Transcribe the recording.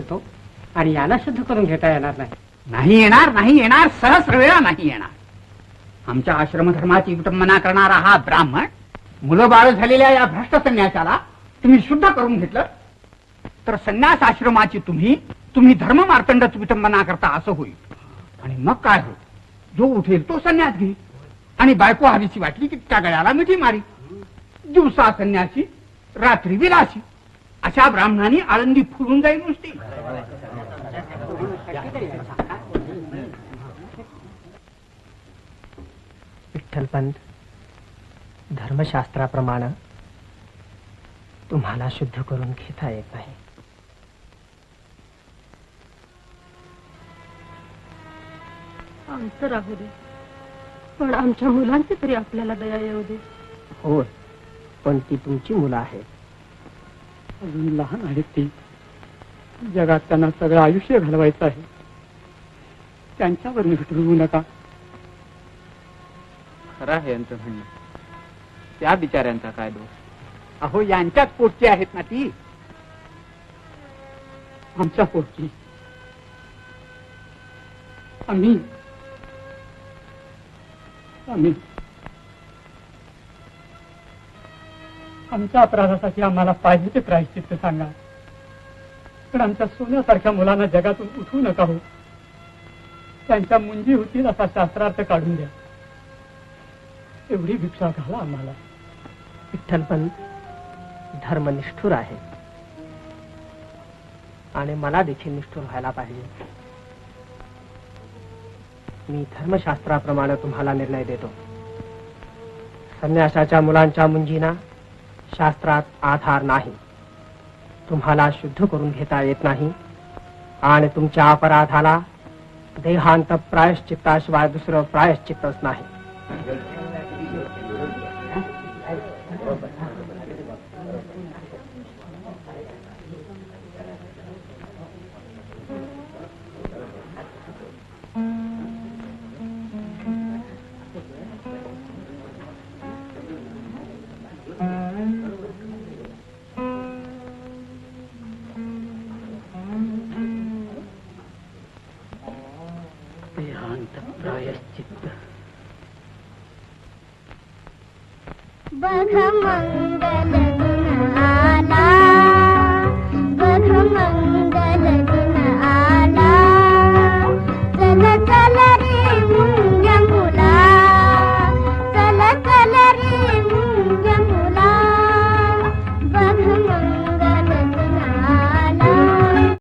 मिळतो आणि याला शुद्ध करून घेता येणार नाही. नाही येणार नाही येणार सहस्र वेळा नाही येणार. आमच्या आश्रमधर्माची विटंबना करणारा हा ब्राह्मण मुलं बाळ झालेल्या या भ्रष्ट संन्यासाला तुम्ही शुद्ध करून घेतलं तर संन्यास आश्रमाची तुम्ही तुम्ही धर्म मार्तंडच विटंबना करता असं होईल. आणि मग काय होईल? जो उठेल तो संन्यास घे आणि बायको हवीची वाटली की त्या गळ्याला मिठी मारी. दिवसा संन्यासी रात्री विलासी. अशा ब्राह्मणांनी आळंदी फुलून जाईल नुसती. विठ्ठलपंत धर्मशास्त्राप्रमाणे तुम्हाला शुद्ध करून घेता येत नाही. आमचं राहू दे. पण आमच्या मुलांची तरी आपल्याला दया येऊ दे. होय पण ती तुमची मुलं आहेत. अजून लहान आहेत ती. जगात त्यांना सगळं आयुष्य घालवायचं आहे. त्यांच्यावर निष्ठुरवू नका. खरं आहे यांचं म्हणणं त्या बिचाऱ्यांचा काय दोष? अहो यांच्याच पोटची आहेत ना ती. आमच्या पोटची. आम्ही. आम्ही. आमच्या अपराधासाठी आम्हाला पाहिजे ते प्रायश्चित्त सांगा. पण आमच्या सोन्यासारख्या मुलांना जगातून उठवू नका हो. त्यांच्या मुंजी होतील असा शास्त्रार्थ काढून द्या. एवढी भिक्षा घाला आम्हाला. विठ्ठलपंत धर्मनिष्ठुर आहे. आणि मला देखील निष्ठुर व्हायला पाहिजे. मी धर्मशास्त्राप्रमाणे तुम्हाला निर्णय देतो. संन्यासाच्या मुलांच्या मुंजीना शास्त्रात आधार नाही. तुम्हाला शुद्ध करून घेता येत नाही आणि तुमच्या अपराधाला देहांत प्रायश्चित्ताशिवाय दुसरं प्रायश्चित्तच नाही. प्रायश्चित्त बघ मंगल